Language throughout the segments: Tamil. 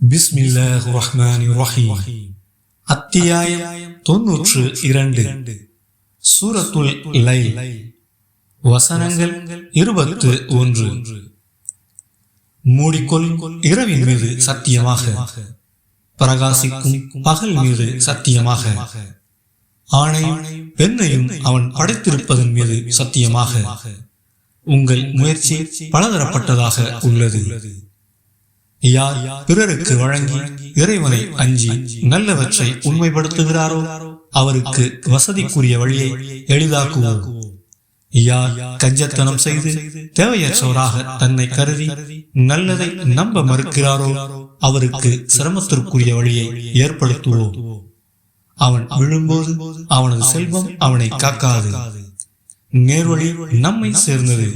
பிஸ்மில்லாஹ் ரஹ்மான் ரஹீம் அத்தியாயம் தொன்னூற்று இரண்டு சூரத்துல் லைல் வசனங்கள் இருபத்து ஒன்று மூடிக்கொள் இரவின் மீது சத்தியமாக பிரகாசிக்கும் பகல் மீது சத்தியமாக ஆணையும் பெண்ணையும் அவன் படைத்திருப்பதன் மீது சத்தியமாக உங்கள் முயற்சி பலதரப்பட்டதாக உள்ளது யார் பிறருக்கு வழங்கி இறைவனை அஞ்சி நல்லவற்றை உண்மைப்படுத்துகிறாரோ? அவருக்கு வசதிக்குரிய வழியை எளிதாக்குவோம். யார் கஞ்சத்தனம் செய்து தேவையற்றவராக தன்னை கருதி நல்லதை நம்ப மறுக்கிறாரோ? அவருக்கு சிரமத்திற்குரிய வழியை ஏற்படுத்துவோம். அவன் விழும்போது அவனது செல்வம் அவனை காக்காது. நேர்வழி நம்மை சேர்ந்தது.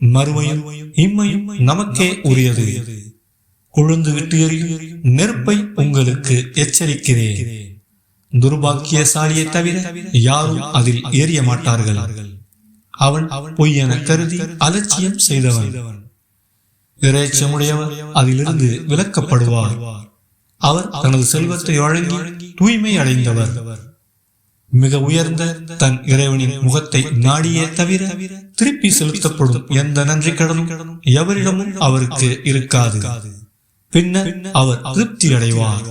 மறுமையும் இம்மையும் நமக்கே உரியது. கொழுந்து விட்டு எறியும். நெருப்பை உங்களுக்கு எச்சரிக்கிறேன். துர்பாக்கியசாலியை தவிர யாரும் அதில் ஏறிய மாட்டார்கள். அவன் பொய்யென கருதி அலட்சியம் செய்தவன். இறைச்சமுடையவர் அதிலிருந்து விலக்கப்படுவார். அவர் தனது செல்வத்தை வழங்கி தூய்மை அடைந்தவர். மிக உயர்ந்த தன் இறைவனின் முகத்தை நாடியே தவிர திருப்பி செலுத்தப்படும் எந்த நன்றி கடனும் எவரிடமும் அவருக்கு இருக்காது. பின்னர் அவர் திருப்தி அடைவார்